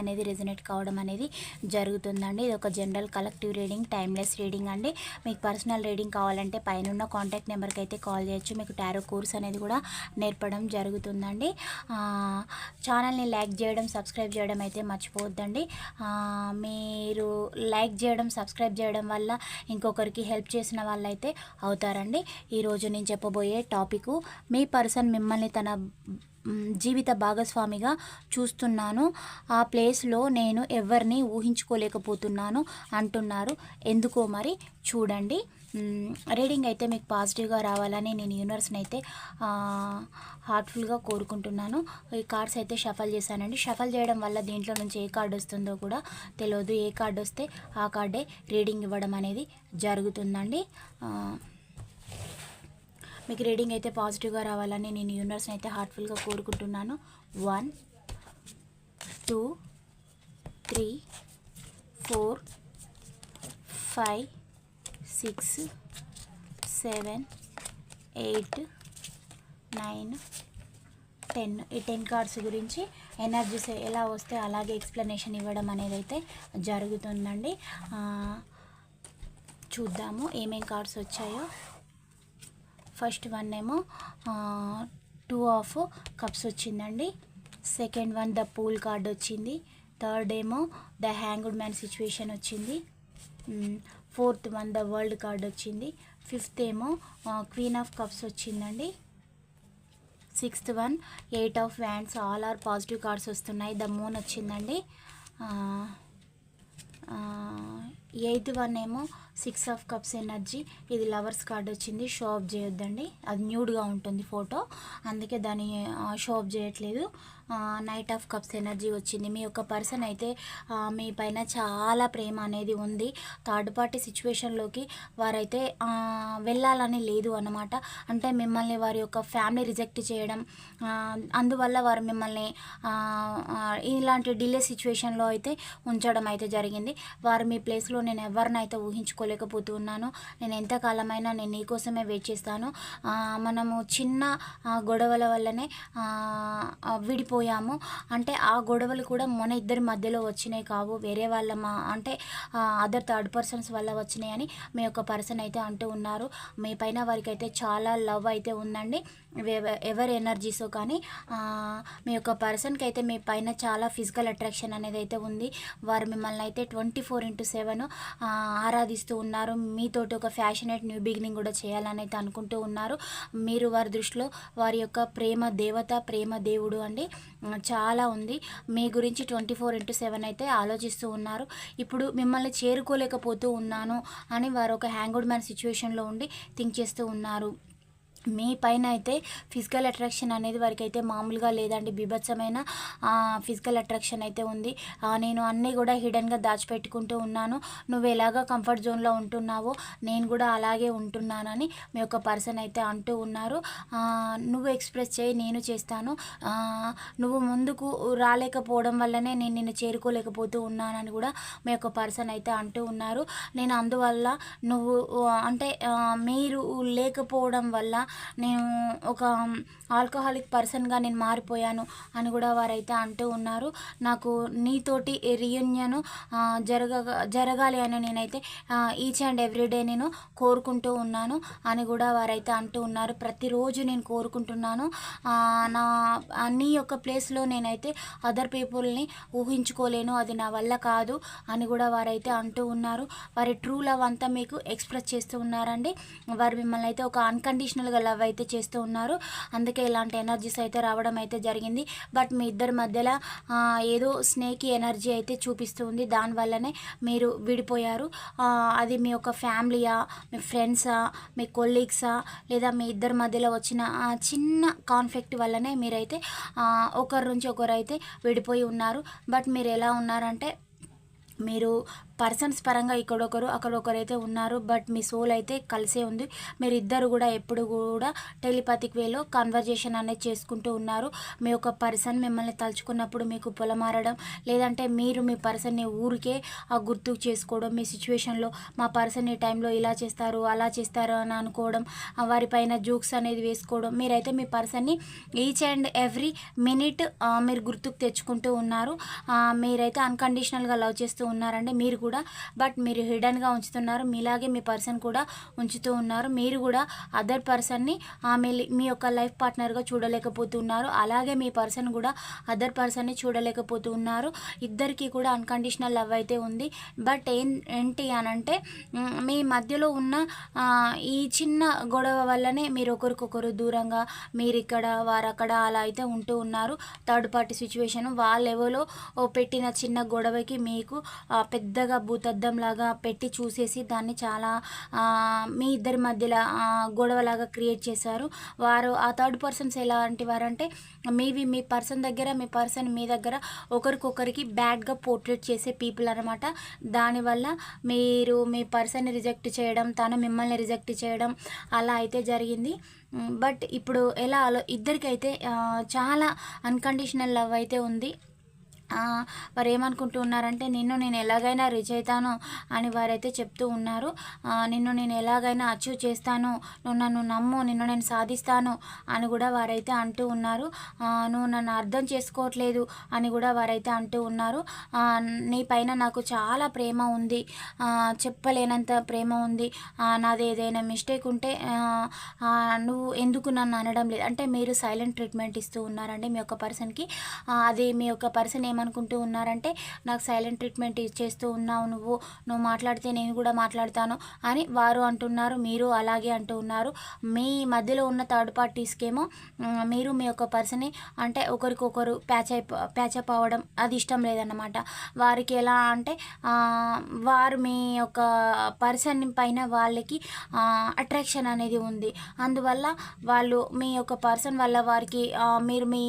అనేది రెజనేట్ కావడం అనేది జరుగుతుందండి. ఇది ఒక general collective reading timeless reading అండి. మీకు పర్సనల్ రీడింగ్ కావాలంటే పైన కాంటాక్ట్ నెంబర్కి అయితే కాల్ చేయొచ్చు. మీకు టారో కోర్స్ అనేది కూడా నేర్పడం జరుగుతుందండి. ఛానల్ని లైక్ చేయడం సబ్స్క్రైబ్ చేయడం అయితే మర్చిపోవద్దండి. మీరు లైక్ చేయడం సబ్స్క్రైబ్ చేయడం వల్ల ఇంకొకరికి హెల్ప్ చేసిన వాళ్ళైతే అవుతారండి. ఈరోజు నేను చెప్పబోయే టాపిక్ మీ పర్సన్ మిమ్మల్ని తన జీవిత భాగస్వామిగా చూస్తున్నాను. ఆ ప్లేస్లో నేను ఎవరిని ఊహించుకోలేకపోతున్నాను అంటున్నారు. ఎందుకో మరి చూడండి. రీడింగ్ అయితే మీకు పాజిటివ్గా రావాలని నేను యూనివర్స్ని అయితే హార్ట్ఫుల్గా కోరుకుంటున్నాను. ఈ కార్డ్స్ అయితే షఫల్ చేశానండి. షఫల్ చేయడం వల్ల దీంట్లో నుంచి ఏ కార్డు వస్తుందో కూడా తెలియదు. ఏ కార్డు వస్తే ఆ కార్డే రీడింగ్ ఇవ్వడం అనేది జరుగుతుందండి. మీకు రీడింగ్ అయితే పాజిటివ్గా రావాలని నేను యూనివర్స్ని అయితే హార్ట్ఫుల్గా కోరుకుంటున్నాను. One two three four five six seven eight nine ten. ఈ టెన్ కార్డ్స్ గురించి ఎనర్జీస్ ఎలా వస్తే అలాగే ఎక్స్ప్లెనేషన్ ఇవ్వడం అనేది అయితే జరుగుతుందండి. చూద్దాము ఏమేం కార్డ్స్ వచ్చాయో. ఫస్ట్ వన్ ఏమో టూ ఆఫ్ కప్స్ వచ్చిందండి. Second one the fool card వచ్చింది. థర్డ్ ఏమో ద హ్యాంగ్డ్ మ్యాన్ సిచ్యువేషన్ వచ్చింది. Fourth one the world card వచ్చింది. ఫిఫ్త్ ఏమో క్వీన్ ఆఫ్ కప్స్ వచ్చిందండి. Sixth one eight of wands all are positive cards వస్తున్నాయి. The moon వచ్చిందండి. Eighth one ఏమో six of cups energy. ఇది lovers card వచ్చింది show off చేయొద్దండి. అది న్యూడ్గా ఉంటుంది ఫోటో. అందుకే దాన్ని షో ఆఫ్ చేయట్లేదు. నైట్ ఆఫ్ కప్స్ ఎనర్జీ వచ్చింది. మీ యొక్క పర్సన్ అయితే మీ పైన చాలా ప్రేమ అనేది ఉంది. థర్డ్ పార్టీ సిచ్యువేషన్లోకి వారైతే వెళ్ళాలని లేదు అన్నమాట. అంటే మిమ్మల్ని వారి యొక్క ఫ్యామిలీ రిజెక్ట్ చేయడం అందువల్ల వారు మిమ్మల్ని ఇలాంటి డిలే సిచ్యువేషన్లో అయితే ఉంచడం అయితే జరిగింది. వారు మీ ప్లేస్లో నేను ఎవరినైతే ఊహించుకోలేకపోతున్నాను నేను ఎంతకాలమైనా నేను నీకోసమే వెయిట్ చేస్తాను. మనము చిన్న గొడవల వల్లనే విడిపోయాము. అంటే ఆ గొడవలు కూడా మన ఇద్దరి మధ్యలో వచ్చినాయి కావు. వేరే వాళ్ళ మా అంటే అదర్ థర్డ్ పర్సన్స్ వల్ల వచ్చినాయి అని మీ యొక్క పర్సన్ అయితే అంటూ ఉన్నారు. మీ పైన వారికి అయితే చాలా లవ్ అయితే ఉందండి. ఎవ- ఎవరి ఎనర్జీసో కానీ మీ యొక్క పర్సన్కి అయితే మీ పైన చాలా ఫిజికల్ అట్రాక్షన్ అనేది అయితే ఉంది. వారు మిమ్మల్ని అయితే ట్వంటీ ఫోర్ ఇంటూ సెవెన్ ఆరాధిస్తూ ఉన్నారు. మీతోటి ఒక ఫ్యాషనేట్ న్యూ బిగినింగ్ కూడా చేయాలని అయితే అనుకుంటూ ఉన్నారు. మీరు వారి దృష్టిలో వారి యొక్క ప్రేమ దేవత ప్రేమ దేవుడు అండి. చాలా ఉంది. మీ గురించి ట్వంటీ ఫోర్ ఇంటూ సెవెన్ అయితే ఆలోచిస్తూ ఉన్నారు. ఇప్పుడు మిమ్మల్ని చేరుకోలేకపోతూ ఉన్నాను అని వారు ఒక హ్యాంగ్డ్ మ్యాన్ సిచ్యువేషన్లో ఉండి థింక్ చేస్తూ ఉన్నారు. మీ పైన అయితే ఫిజికల్ అట్రాక్షన్ అనేది వారికి అయితే మామూలుగా లేదండి. బీభత్సమైన ఫిజికల్ అట్రాక్షన్ అయితే ఉంది. నేను అన్నీ కూడా హిడెన్గా దాచిపెట్టుకుంటూ ఉన్నాను. నువ్వు ఎలాగ కంఫర్ట్ జోన్లో ఉంటున్నావో నేను కూడా అలాగే ఉంటున్నానని మీ యొక్క పర్సన్ అయితే అంటూ ఉన్నారు. నువ్వు ఎక్స్ప్రెస్ చేయి నేను చేస్తాను. నువ్వు ముందుకు రాలేకపోవడం వల్లనే నేను నిన్ను చేరుకోలేకపోతూ ఉన్నానని కూడా మీ యొక్క పర్సన్ అయితే అంటూ ఉన్నారు. నేను అందువల్ల నువ్వు అంటే మీరు లేకపోవడం వల్ల నేను ఒక ఆల్కహాలిక్ పర్సన్గా నేను మారిపోయాను అని కూడా వారైతే అంటూ ఉన్నారు. నాకు నీతోటి రీయూనియన్ జరగ జరగాలి అని నేనైతే ఈచ్ అండ్ ఎవ్రీడే నేను కోరుకుంటూ ఉన్నాను అని కూడా వారైతే అంటూ ఉన్నారు. ప్రతిరోజు నేను కోరుకుంటున్నాను. నా నీ యొక్క ప్లేస్లో నేనైతే అదర్ పీపుల్ని ఊహించుకోలేను అది నా వల్ల కాదు అని కూడా వారైతే అంటూ ఉన్నారు. వారి ట్రూ లవ్ అంతా మీకు ఎక్స్ప్రెస్ చేస్తూ ఉన్నారండి. వారు మిమ్మల్ని అయితే ఒక అన్కండిషనల్గా లవ్ అయితే చేస్తూ ఉన్నారు. అందుకే ఇలాంటి ఎనర్జీస్ అయితే రావడం అయితే జరిగింది. బట్ మీ ఇద్దరి మధ్యలో ఏదో స్నేక్ ఎనర్జీ అయితే చూపిస్తుంది దానివల్లనే మీరు విడిపోయారు. అది మీ యొక్క ఫ్యామిలీయా మీ ఫ్రెండ్సా మీ కొలీగ్సా లేదా మీ ఇద్దరి మధ్యలో వచ్చిన చిన్న కాన్ఫ్లిక్ట్ వల్లనే మీరైతే ఒకరి నుంచి ఒకరు అయితే విడిపోయి ఉన్నారు. బట్ మీరు ఎలా ఉన్నారంటే మీరు పర్సన్స్ పరంగా ఇక్కడొకరు అక్కడొకరు అయితే ఉన్నారు. బట్ మీ సోల్ అయితే కలిసే ఉంది. మీరు ఇద్దరు కూడా ఎప్పుడు కూడా టెలిపాతిక్ వేలో కన్వర్జేషన్ అనేది చేసుకుంటూ ఉన్నారు. మీ యొక్క పర్సన్ మిమ్మల్ని తలుచుకున్నప్పుడు మీకు పొలమారడం లేదంటే మీరు మీ పర్సన్ని ఊరికే ఆ గుర్తు చేసుకోవడం మీ సిచ్యువేషన్లో మా పర్సన్ ఈ టైంలో ఇలా చేస్తారు అలా చేస్తారు అని అనుకోవడం వారిపైన జోక్స్ అనేది వేసుకోవడం మీరైతే మీ పర్సన్ని ఈచ్ అండ్ ఎవ్రీ మినిట్ మీరు గుర్తుకు తెచ్చుకుంటూ ఉన్నారు. మీరైతే అన్కండిషనల్గా లవ్ చేస్తూ ఉన్నారంటే మీరు కూడా కూడా బట్ మీరు హిడన్గా ఉంచుతున్నారు. మీలాగే మీ పర్సన్ కూడా ఉంచుతూ ఉన్నారు. మీరు కూడా అదర్ పర్సన్ని ఆమె మీ యొక్క లైఫ్ పార్ట్నర్గా చూడలేకపోతున్నారు. అలాగే మీ పర్సన్ కూడా అదర్ పర్సన్ని చూడలేకపోతూ ఉన్నారు ఇద్దరికి కూడా అన్కండిషనల్ లవ్ అయితే ఉంది. బట్ ఏం ఏంటి అని అంటే మీ మధ్యలో ఉన్న ఈ చిన్న గొడవ వల్లనే మీరు ఒకరికొకరు దూరంగా మీరు ఇక్కడ వారు అక్కడ అలా అయితే ఉంటూ ఉన్నారు. Third party situation. వాళ్ళెవలో పెట్టిన చిన్న గొడవకి మీకు పెద్దగా భూతద్దంలాగా పెట్టి చూసేసి దాన్ని చాలా మీ ఇద్దరి మధ్యలో గొడవలాగా క్రియేట్ చేశారు. వారు ఆ థర్డ్ పర్సన్స్ ఎలాంటి వారంటే మీవి మీ పర్సన్ దగ్గర మీ పర్సన్ మీ దగ్గర ఒకరికొకరికి బ్యాడ్గా పోర్ట్రేట్ చేసే పీపుల్ అనమాట దానివల్ల మీరు మీ పర్సన్ని రిజెక్ట్ చేయడం తను మిమ్మల్ని రిజెక్ట్ చేయడం అలా అయితే జరిగింది. బట్ ఇప్పుడు ఎలా ఇద్దరికైతే చాలా అన్కండిషనల్ లవ్ అయితే ఉంది. వారు ఏమనుకుంటూ ఉన్నారంటే నిన్ను నేను ఎలాగైనా రీచ్ అవుతాను అని వారైతే చెప్తూ ఉన్నారు. నిన్ను నేను ఎలాగైనా అచీవ్ చేస్తాను. నువ్వు నన్ను నమ్ము. నిన్ను నేను సాధిస్తాను అని కూడా వారైతే అంటూ ఉన్నారు. నువ్వు నన్ను అర్థం చేసుకోవట్లేదు అని కూడా వారైతే అంటూ ఉన్నారు. నీ పైన నాకు చాలా ప్రేమ ఉంది. చెప్పలేనంత ప్రేమ ఉంది. నాది ఏదైనా మిస్టేక్ ఉంటే నువ్వు ఎందుకు నన్ను అనడం లేదు. అంటే మీరు సైలెంట్ ట్రీట్మెంట్ ఇస్తూ ఉన్నారండి మీ యొక్క పర్సన్కి. అది మీ యొక్క పర్సన్ ఏమనుకుంటూ ఉన్నారంటే నాకు సైలెంట్ ట్రీట్మెంట్ ఇచ్చేస్తూ ఉన్నావు నువ్వు నువ్వు మాట్లాడితే నేను కూడా మాట్లాడతాను అని వారు అంటున్నారు మీరు అలాగే అంటూ ఉన్నారు. మీ మధ్యలో ఉన్న థర్డ్ పార్టీస్కేమో మీరు మీ యొక్క పర్సన్ని అంటే ఒకరికొకరు ప్యాచ్ అయిపో ప్యాచప్ అవ్వడం అది ఇష్టం లేదన్నమాట. వారికి ఎలా అంటే వారు మీ యొక్క పర్సన్ పైన వాళ్ళకి అట్రాక్షన్ అనేది ఉంది. అందువల్ల వాళ్ళు మీ యొక్క పర్సన్ వల్ల వారికి మీరు మీ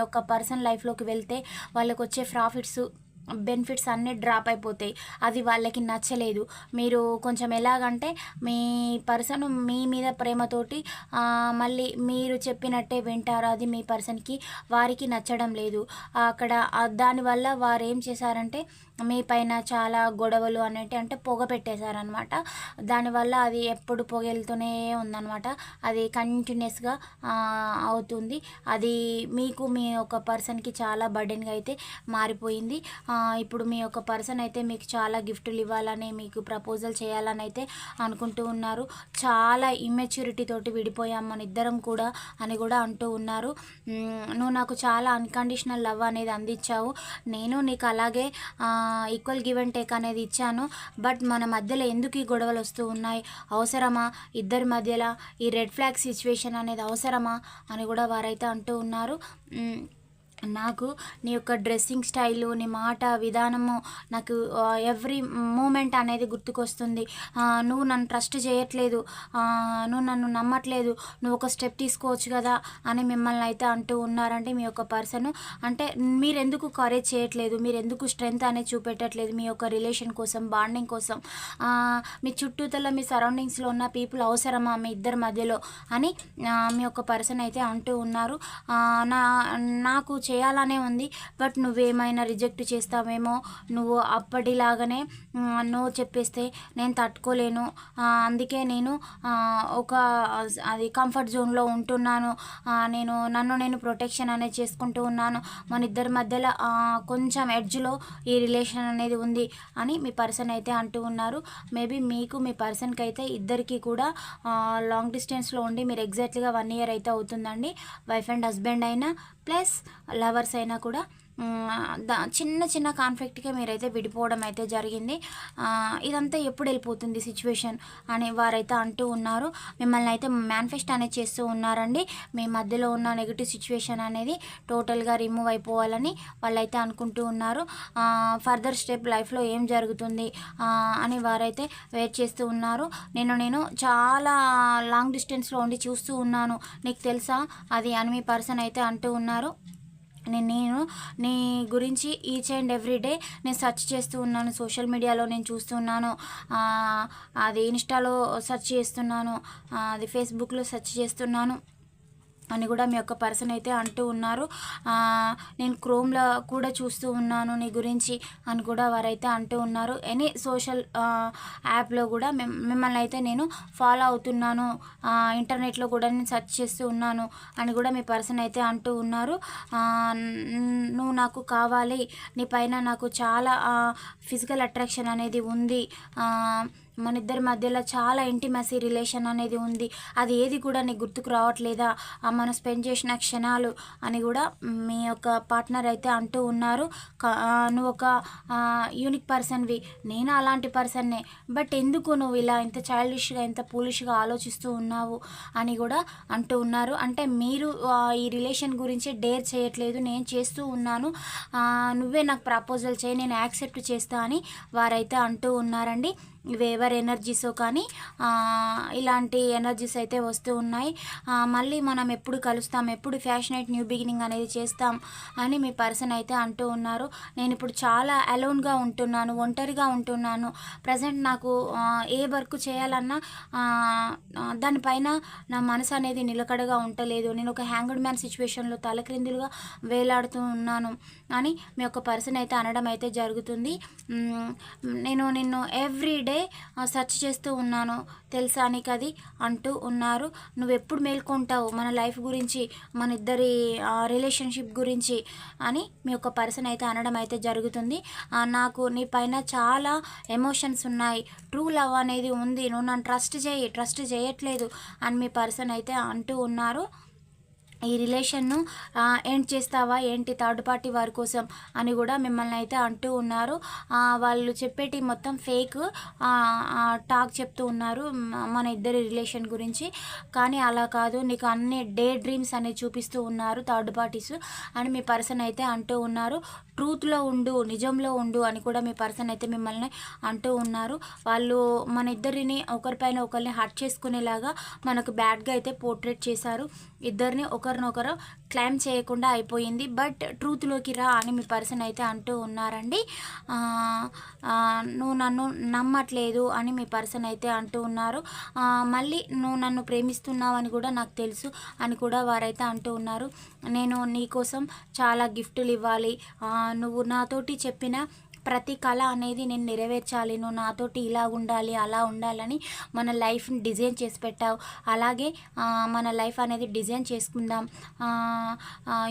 యొక్క పర్సన్ లైఫ్లోకి వెళ్తే వాళ్ళకి వచ్చే వచ్చే ప్రాఫిట్స్ బెనిఫిట్స్ అన్నీ డ్రాప్ అయిపోతాయి. అది వాళ్ళకి నచ్చలేదు. మీరు కొంచెం ఎలాగంటే మీ పర్సన్ మీ మీద ప్రేమతోటి మళ్ళీ మీరు చెప్పినట్టే వింటారు. అది మీ పర్సన్కి వారికి నచ్చడం లేదు. అక్కడ దానివల్ల వారు ఏం చేశారంటే మీ పైన చాలా గొడవలు అనేటి అంటే పొగ పెట్టేశారనమాట దానివల్ల అది ఎప్పుడు పొగ వెళ్తూనే ఉందన్నమాట. అది కంటిన్యూస్గా అవుతుంది. అది మీకు మీ యొక్క పర్సన్కి చాలా బర్డెన్గా అయితే మారిపోయింది. ఇప్పుడు మీ యొక్క పర్సన్ అయితే మీకు చాలా గిఫ్ట్లు ఇవ్వాలని మీకు ప్రపోజల్ చేయాలని అయితే అనుకుంటూ ఉన్నారు. చాలా ఇమ్మెచ్యూరిటీ తోటి విడిపోయాం మన ఇద్దరం కూడా అని కూడా అంటూ ఉన్నారు. నువ్వు నాకు చాలా అన్కండిషనల్ లవ్ అనేది అందించావు. నేను నీకు అలాగే ఈక్వల్ గివ్ అండ్ టేక్ అనేది ఇచ్చాను. బట్ మన మధ్యలో ఎందుకు ఈ గొడవలు వస్తూ ఉన్నాయి? అవసరమా? ఇద్దరి మధ్యలో ఈ రెడ్ ఫ్లాగ్ సిచ్యువేషన్ అనేది అవసరమా? అని కూడా వారైతే అంటూ ఉన్నారు. నాకు నీ యొక్క డ్రెస్సింగ్ స్టైలు నీ మాట విధానము నాకు ఎవ్రీ మూమెంట్ అనేది గుర్తుకొస్తుంది. నువ్వు నన్ను ట్రస్ట్ చేయట్లేదు. నువ్వు నన్ను నమ్మట్లేదు. నువ్వు ఒక స్టెప్ తీసుకోవచ్చు కదా అని మిమ్మల్ని అయితే అంటూ ఉన్నారంటే మీ యొక్క పర్సన్ అంటే మీరు ఎందుకు కరేజ్ చేయట్లేదు? మీరు ఎందుకు స్ట్రెంగ్త్ అనేది చూపెట్టట్లేదు మీ యొక్క రిలేషన్ కోసం బాండింగ్ కోసం? మీ చుట్టూతల మీ సరౌండింగ్స్లో ఉన్న పీపుల్ అవసరమా మీ ఇద్దరి మధ్యలో? అని మీ యొక్క పర్సన్ అయితే అంటూ ఉన్నారు. నా నాకు చేయాలనే ఉంది. బట్ నువ్వేమైనా రిజెక్ట్ చేస్తావేమో నువ్వు అప్పటిలాగానే నో చెప్పేస్తే నేను తట్టుకోలేను. అందుకే నేను ఒక అది కంఫర్ట్ జోన్లో ఉంటున్నాను. నేను నన్ను నేను ప్రొటెక్షన్ అనేది చేసుకుంటూ ఉన్నాను. మన ఇద్దరి మధ్యలో కొంచెం ఎడ్జ్లో ఈ రిలేషన్ అనేది ఉంది అని మీ పర్సన్ అయితే అంటూ ఉన్నారు. మేబీ మీకు మీ పర్సన్కి అయితే ఇద్దరికి కూడా లాంగ్ డిస్టెన్స్లో ఉండి మీరు ఎగ్జాక్ట్లీగా వన్ ఇయర్ అయితే అవుతుందండి. వైఫ్ అండ్ హస్బెండ్ అయినా ప్లస్ లవర్స్ అయినా కూడా చిన్న చిన్న కాన్ఫ్లిక్ట్కే మీరైతే విడిపోవడం అయితే జరిగింది. ఇదంతా ఎప్పుడు వెళ్ళిపోతుంది సిచ్యువేషన్ అని వారైతే అంటూ ఉన్నారు. మిమ్మల్ని అయితే మేనిఫెస్ట్ అనేది చేస్తూ ఉన్నారండి. మీ మధ్యలో ఉన్న నెగిటివ్ సిచ్యువేషన్ అనేది టోటల్గా రిమూవ్ అయిపోవాలని వాళ్ళైతే అనుకుంటూ ఉన్నారు. ఫర్దర్ స్టెప్ లైఫ్లో ఏం జరుగుతుంది అని వారైతే వెయిట్ చేస్తూ ఉన్నారు. నేను నేను చాలా లాంగ్ డిస్టెన్స్లో ఉండి చూస్తూ ఉన్నాను. నీకు తెలుసా? అది అని మీ పర్సన్ అయితే అంటూ ఉన్నారు. నేను నేను నీ గురించి ఈచ్ అండ్ ఎవ్రీ డే నేను సెర్చ్ చేస్తూ ఉన్నాను. సోషల్ మీడియాలో నేను చూస్తున్నాను అది ఇన్స్టాలో సెర్చ్ చేస్తున్నాను. అది ఫేస్బుక్లో సెర్చ్ చేస్తున్నాను. అని కూడా మీ యొక్క పర్సన్ అయితే అంటూ ఉన్నారు. నేను క్రోమ్లో కూడా చూస్తూ ఉన్నాను నీ గురించి అని కూడా వారైతే అంటూ ఉన్నారు. ఎనీ సోషల్ యాప్లో కూడా మిమ్మల్ని అయితే నేను ఫాలో అవుతున్నాను. ఇంటర్నెట్లో కూడా నేను సెర్చ్ చేస్తూ ఉన్నాను అని కూడా మీ పర్సన్ అయితే అంటూ ఉన్నారు. నువ్వు నాకు కావాలి. నీ పైన నాకు చాలా ఫిజికల్ అట్రాక్షన్ అనేది ఉంది. మన ఇద్దరి మధ్యలో చాలా ఇంటిమసీ రిలేషన్ అనేది ఉంది. అది ఏది కూడా నీకు గుర్తుకు రావట్లేదా? ఆ మనం స్పెండ్ చేసిన క్షణాలు అని కూడా మీ యొక్క పార్ట్నర్ అయితే అంటూ ఉన్నారు. నువ్వు ఒక యూనిక్ పర్సన్వి నేను అలాంటి పర్సన్నే బట్ ఎందుకు నువ్వు ఇలా ఇంత చైల్డిష్గా ఇంత పూలిష్గా ఆలోచిస్తూ ఉన్నావు అని కూడా అంటూ ఉన్నారు. అంటే మీరు ఈ రిలేషన్ గురించి డేర్ చేయట్లేదు. నేను చేస్తూ ఉన్నాను. నువ్వే నాకు ప్రపోజల్ చేయి. నేను యాక్సెప్ట్ చేస్తా అని వారైతే అంటూ ఉన్నారండి. ఇవి ఎవరి ఎనర్జీసో కానీ ఇలాంటి ఎనర్జీస్ అయితే వస్తూ ఉన్నాయి. మళ్ళీ మనం ఎప్పుడు కలుస్తాం ఎప్పుడు ఫ్యాషనేట్ న్యూ బిగినింగ్ అనేది చేస్తాం అని మీ పర్సన్ అయితే అంటూ ఉన్నారు. నేను ఇప్పుడు చాలా అలోన్గా ఉంటున్నాను ఒంటరిగా ఉంటున్నాను. ప్రజెంట్ నాకు ఏ వర్క్ చేయాలన్నా దానిపైన నా మనసు అనేది నిలకడగా ఉండలేదు. నేను ఒక హ్యాంగ్డ్ మ్యాన్ సిచ్యువేషన్లో తలక్రిందులుగా వేలాడుతూ ఉన్నాను అని మీ యొక్క పర్సన్ అయితే అనడం అయితే జరుగుతుంది. నేను నిన్ను ఎవ్రీ డే సెర్చ్ చేస్తూ ఉన్నాను తెలుసా నీకు అది? అంటూ ఉన్నారు. నువ్వు ఎప్పుడు మేల్కొంటావు మన లైఫ్ గురించి మన ఇద్దరి రిలేషన్షిప్ గురించి? అని మీ యొక్క పర్సన్ అయితే అనడం అయితే జరుగుతుంది. నాకు నీ పైన చాలా ఎమోషన్స్ ఉన్నాయి. ట్రూ లవ్ అనేది ఉంది. నువ్వు నన్ను ట్రస్ట్ చేయి ట్రస్ట్ చేయట్లేదు అని మీ పర్సన్ అయితే అంటూ ఉన్నారు. ఈ రిలేషన్ను ఎండ్ చేస్తావా? ఏంటి థర్డ్ పార్టీ వారి కోసం అని కూడా మిమ్మల్ని అయితే అంటూ ఉన్నారు. వాళ్ళు చెప్పేటి మొత్తం ఫేక్ టాక్ చెప్తూ ఉన్నారు మన ఇద్దరి రిలేషన్ గురించి. కానీ అలా కాదు నీకు అన్ని డే డ్రీమ్స్ అనేవి చూపిస్తూ ఉన్నారు థర్డ్ పార్టీస్ అని మీ పర్సన్ అయితే అంటూ ఉన్నారు. ట్రూత్లో ఉండు నిజంలో ఉండు అని కూడా మీ పర్సన్ అయితే మిమ్మల్ని అంటూ ఉన్నారు. వాళ్ళు మన ఇద్దరిని ఒకరిపైన ఒకరిని హర్ట్ చేసుకునేలాగా మనకు బ్యాడ్గా అయితే పోర్ట్రేట్ చేశారు. ఇద్దరిని ఒక ఒకరినొకరు క్లైమ్ చేయకుండా అయిపోయింది. బట్ ట్రూత్లోకి రా అని మీ పర్సన్ అయితే అంటూ ఉన్నారండి. నువ్వు నన్ను నమ్మట్లేదు అని మీ పర్సన్ అయితే అంటూ ఉన్నారు. మళ్ళీ నువ్వు నన్ను ప్రేమిస్తున్నావు అని కూడా నాకు తెలుసు అని కూడా వారైతే అంటూ ఉన్నారు. నేను నీకోసం చాలా గిఫ్టులు ఇవ్వాలి. నువ్వు నాతోటి చెప్పిన ప్రతి కళ అనేది నేను నెరవేర్చాలి నువ్వు నాతోటి ఇలా ఉండాలి అలా ఉండాలని మన లైఫ్ని డిజైన్ చేసి పెట్టావు. అలాగే మన లైఫ్ అనేది డిజైన్ చేసుకుందాం.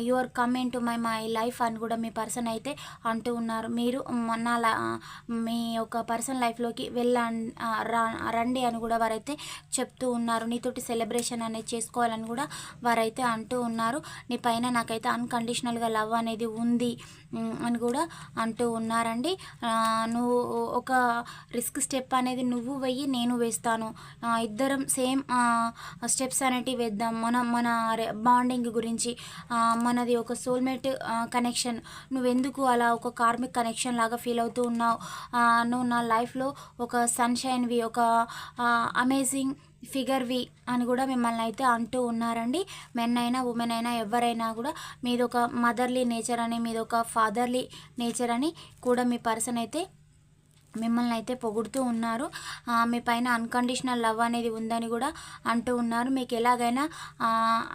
Your coming to my my life అని కూడా మీ పర్సన్ అయితే అంటూ ఉన్నారు. మీరు మన మీ యొక్క పర్సన్ లైఫ్లోకి వెళ్ళ రండి అని కూడా వారైతే చెప్తూ ఉన్నారు. నీతోటి సెలబ్రేషన్ అనేది చేసుకోవాలని కూడా వారైతే అంటూ ఉన్నారు. నీ పైన నాకైతే అన్కండిషనల్గా లవ్ అనేది ఉంది. అని కూడా అంటూ ఉన్నారండి. నువ్వు ఒక రిస్క్ స్టెప్ అనేది నువ్వు వెయ్యి నేను వేస్తాను. ఇద్దరం సేమ్ స్టెప్స్ అనేటివి వేద్దాం. మన మన బాండింగ్ గురించి మనది ఒక సోల్మేట్ కనెక్షన్ నువ్వెందుకు అలా ఒక కార్మిక్ కనెక్షన్ లాగా ఫీల్ అవుతూ ఉన్నావు? నువ్వు నా లైఫ్లో ఒక సన్షైన్వి ఒక అమేజింగ్ ఫిగర్వి అని కూడా మిమ్మల్ని అయితే అంటూ ఉన్నారండి. మెన్ అయినా ఉమెన్ అయినా ఎవరైనా కూడా మీదొక మదర్లీ నేచర్ అని మీదొక ఫాదర్లీ నేచర్ అని కూడా మీ పర్సన్ అయితే మిమ్మల్ని అయితే పొగుడుతూ ఉన్నారు. మీ పైన అన్కండిషనల్ లవ్ అనేది ఉందని కూడా అంటూ ఉన్నారు. మీకు ఎలాగైనా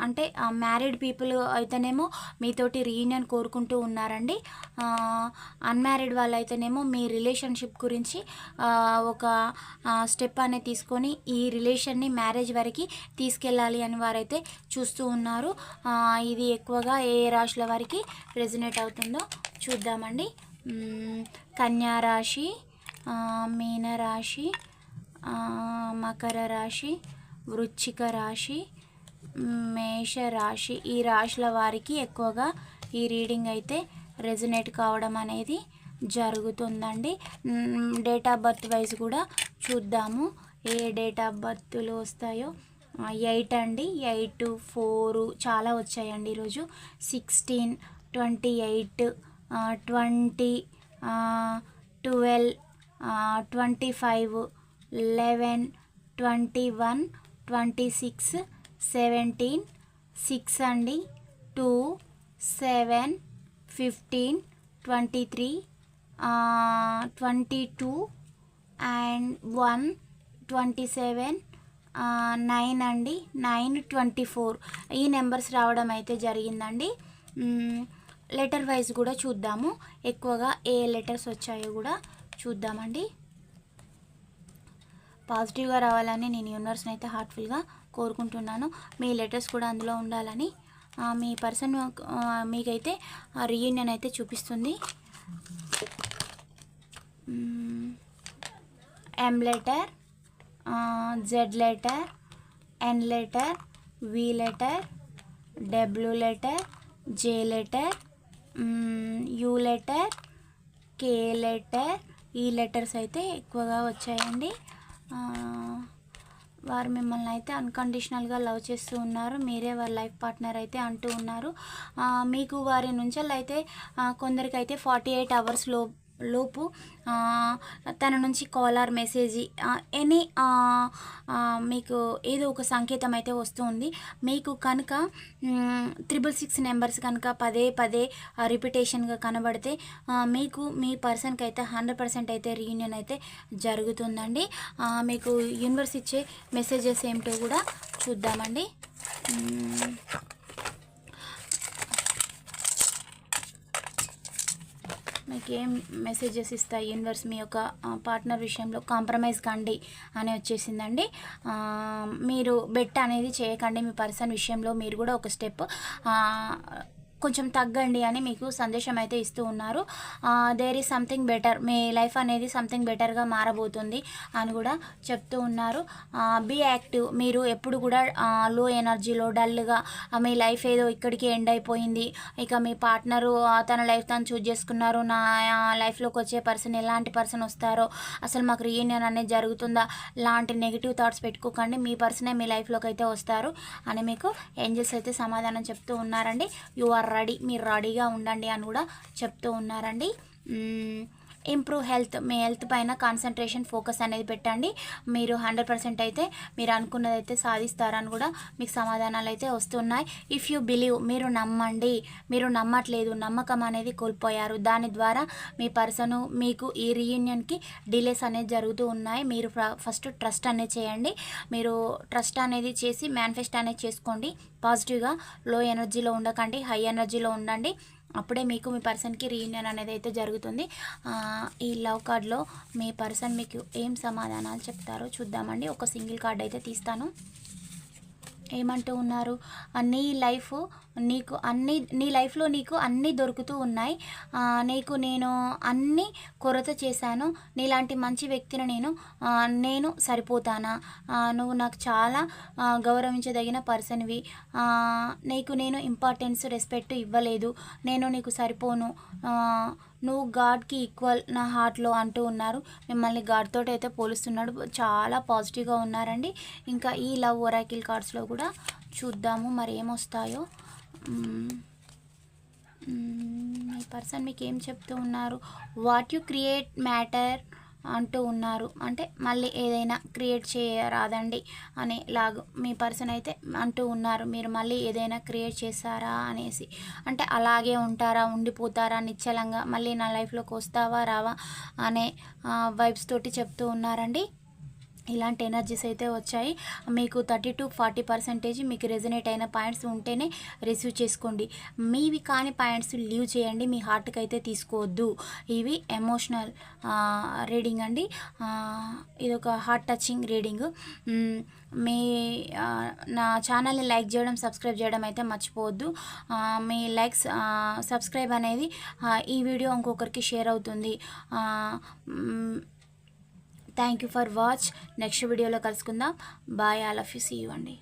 అంటే మ్యారీడ్ పీపుల్ అయితేనేమో మీతోటి రీయూనియన్ కోరుకుంటూ ఉన్నారండి. అన్మ్యారీడ్ వాళ్ళు అయితేనేమో మీ రిలేషన్షిప్ గురించి ఒక స్టెప్ అనేది తీసుకొని ఈ రిలేషన్ని మ్యారేజ్ వరకు తీసుకెళ్ళాలి అని వారైతే చూస్తూ ఉన్నారు. ఇది ఎక్కువగా ఏ రాశుల వారికి రెజినేట్ అవుతుందో చూద్దామండి. కన్యా రాశి మీనరాశి మకర రాశి వృశ్చిక రాశి మేష రాశి. ఈ రాశుల వారికి ఎక్కువగా ఈ రీడింగ్ అయితే రెజినేట్ కావడం అనేది జరుగుతుందండి. డేట్ ఆఫ్ బర్త్ వైజ్ కూడా చూద్దాము. ఏ డేట్ ఆఫ్ బర్త్లు వస్తాయో? ఎయిట్ అండి. ఎయిట్ ఫోరు చాలా వచ్చాయండి ఈరోజు. Sixteen twenty eight twenty twelve twenty five eleven twenty one twenty six seventeen six అండి. Two seven fifteen twenty three twenty two and one twenty seven nine అండి. Nine twenty four ఈ numbers రావడం అయితే జరిగిందండి. Letter wise కూడా చూద్దాము. ఎక్కువగా ఏ letters వచ్చాయో కూడా చూద్దామండి. పాజిటివ్గా రావాలని నేను యూనివర్స్ని అయితే హార్ట్ఫుల్గా కోరుకుంటున్నాను. మీ లెటర్స్ కూడా అందులో ఉండాలని మీ పర్సన్ మీకైతే రీయూనియన్ అయితే చూపిస్తుంది. M letter Z letter N letter V letter W letter J letter U letter K letter ఈ లెటర్స్ అయితే ఎక్కువగా వచ్చాయండి. వారు మిమ్మల్ని అయితే అన్కండిషనల్గా లవ్ చేస్తూ ఉన్నారు. మీరే వారి లైఫ్ పార్ట్నర్ అయితే అంటూ ఉన్నారు. మీకు వారి నుంచి అయితే కొందరికైతే ఫార్టీ ఎయిట్ అవర్స్లో లోపు తన నుంచి కాలర్ మెసేజ్ ఎనీ మీకు ఏదో ఒక సంకేతం అయితే వస్తుంది మీకు కనుక త్రిబుల్ సిక్స్ నెంబర్స్ కనుక పదే పదే రిపిటేషన్గా కనబడితే మీకు మీ పర్సన్కి అయితే హండ్రెడ్ పర్సెంట్ అయితే రీయూనియన్ అయితే జరుగుతుందండి. మీకు యూనివర్స్ ఇచ్చే మెసేజెస్ ఏమిటో కూడా చూద్దామండి. మీకు ఏం మెసేజెస్ ఇస్తాయి యూనివర్స్ మీ యొక్క పార్ట్నర్ విషయంలో కాంప్రమైజ్ కండి అని వచ్చేసిందండి. మీరు బెట్ అనేది చేయకండి మీ పర్సన్ విషయంలో మీరు కూడా ఒక స్టెప్ కొంచెం తగ్గండి అని మీకు సందేశం అయితే ఇస్తూ ఉన్నారు. దేర్ ఈజ్ సంథింగ్ బెటర్ మీ లైఫ్ అనేది సంథింగ్ బెటర్గా మారబోతుంది అని కూడా చెప్తూ ఉన్నారు. బీ యాక్టివ్ మీరు ఎప్పుడు కూడా లో ఎనర్జీలో డల్గా మీ లైఫ్ ఏదో ఇక్కడికి ఎండ్ అయిపోయింది. ఇక మీ పార్ట్నరు తన లైఫ్ తను చూజ్ చేసుకున్నారు. నా లైఫ్లోకి వచ్చే పర్సన్ ఎలాంటి పర్సన్ వస్తారో అసలు మాకు రీయూనియన్ అనేది జరుగుతుందా లాంటి నెగిటివ్ థాట్స్ పెట్టుకోకండి. మీ పర్సనే మీ లైఫ్లోకి అయితే వస్తారు అని మీకు ఏంజల్స్ అయితే సమాధానం చెప్తూ ఉన్నారండి. యు ఆర్ రెడీ మీరు రెడీగా ఉండండి అని కూడా చెప్తూ ఉన్నారండి. ఇంప్రూవ్ హెల్త్ మీ హెల్త్ పైన కాన్సన్ట్రేషన్ ఫోకస్ అనేది పెట్టండి. మీరు హండ్రెడ్ పర్సెంట్ అయితే మీరు అనుకున్నది అయితే సాధిస్తారని కూడా మీకు సమాధానాలు అయితే వస్తున్నాయి. ఇఫ్ యూ బిలీవ్ మీరు నమ్మండి. మీరు నమ్మట్లేదు నమ్మకం అనేది కోల్పోయారు. దాని ద్వారా మీ పర్సన్ మీకు ఈ రీయూనియన్కి డిలేస్ అనేది జరుగుతూ ఉన్నాయి. మీరు ఫస్ట్ ట్రస్ట్ అనేది చేయండి. మీరు ట్రస్ట్ అనేది చేసి మేనిఫెస్ట్ అనేది చేసుకోండి. పాజిటివ్గా లో ఎనర్జీలో ఉండకండి హై ఎనర్జీలో ఉండండి. అప్పుడే మీకు మీ పర్సన్కి రీయూనియన్ అనేది అయితే జరుగుతుంది. ఈ లవ్ కార్డ్లో మీ పర్సన్ మీకు ఏం సమాధానాలు చెప్తారో చూద్దామండి. ఒక సింగిల్ కార్డ్ అయితే తీస్తాను. ఏమంటూ ఉన్నారు? ఆ, నీ లైఫ్ నీకు అన్ని నీ లైఫ్లో నీకు అన్నీ దొరుకుతూ ఉన్నాయి. నీకు నేను అన్ని కొరత చేశాను. నీలాంటి మంచి వ్యక్తిని నేను నేను సరిపోతానా? నువ్వు నాకు చాలా గౌరవించదగిన పర్సన్వి. నీకు నేను ఇంపార్టెన్స్ రెస్పెక్ట్ ఇవ్వలేదు. నేను నీకు సరిపోను. నువ్వు గాడ్కి ఈక్వల్ నా హార్ట్లో అంటూ ఉన్నారు. మిమ్మల్ని గాడ్తో అయితే పోలుస్తున్నాడు. చాలా పాజిటివ్గా ఉన్నారండి. ఇంకా ఈ లవ్ ఒరాకిల్ కార్డ్స్లో కూడా చూద్దాము. మరి ఏమొస్తాయో ఈ మీ పర్సన్ మీకు ఏం చెప్తూ ఉన్నారు? వాట్ యు క్రియేట్ మ్యాటర్ అంటూ ఉన్నారు. అంటే మళ్ళీ ఏదైనా క్రియేట్ చేయరాదండి అనే లాగు మీ పర్సన్ అయితే అంటూ ఉన్నారు. మీరు మళ్ళీ ఏదైనా క్రియేట్ చేస్తారా అనేసి. అంటే అలాగే ఉంటారా ఉండిపోతారా నిశ్చలంగా మళ్ళీ నా లైఫ్లోకి వస్తావా రావా అనే వైబ్స్ తోటి చెప్తూ ఉన్నారండి. ఇలాంటి ఎనర్జీస్ అయితే వచ్చాయి. మీకు థర్టీ టు ఫార్టీ పర్సెంటేజ్ మీకు రెజనేట్ అయిన పాయింట్స్ ఉంటేనే రిసీవ్ చేసుకోండి. మీవి కాని పాయింట్స్ లీవ్ చేయండి. మీ హార్ట్కి అయితే తీసుకోవద్దు. ఇవి ఎమోషనల్ రీడింగ్ అండి. ఇది ఒక హార్ట్ టచింగ్ రీడింగ్ మీ నా ఛానల్ని లైక్ చేయడం సబ్స్క్రైబ్ చేయడం అయితే మర్చిపోవద్దు. మీ లైక్స్ సబ్స్క్రైబ్ అనేది ఈ వీడియో ఇంకొకరికి షేర్ అవుతుంది. Thank you for watch next వీడియోలో కలుసుకుందాం. Bye all of you see you అండి